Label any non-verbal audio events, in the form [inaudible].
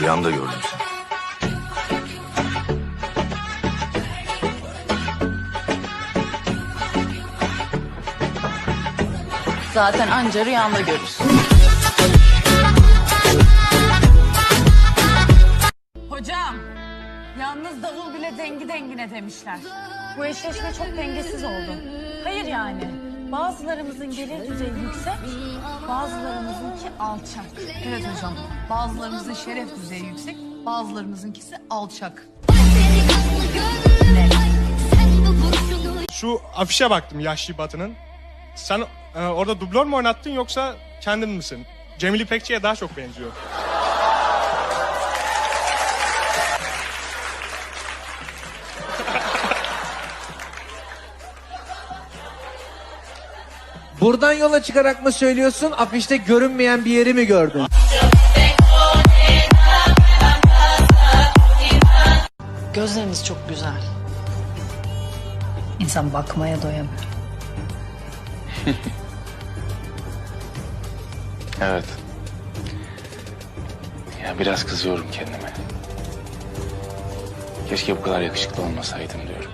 Rüyamda gördüm seni. Zaten anca rüyanda görürsün. Hocam, yalnız davul bile dengi dengine demişler. Bu eşleşme çok dengesiz oldu. Hayır yani, bazılarımızın gelir düzeyi yüksek, bazılarımızınki alçak. Evet hocam. Bazılarımızın şeref düzeyi yüksek, bazılarımızınkisi alçak. Şu afişe baktım Yaşlı Batı'nın. Sen e, orada dublör mü oynattın yoksa kendin misin? Cemil İpekçi'ye daha çok benziyor. Buradan yola çıkarak mı söylüyorsun? Afişte görünmeyen bir yeri mi gördün? Gözleriniz çok güzel. İnsan bakmaya doyamıyor. [laughs] Evet. Ya biraz kızıyorum kendime. Keşke bu kadar yakışıklı olmasaydım diyorum.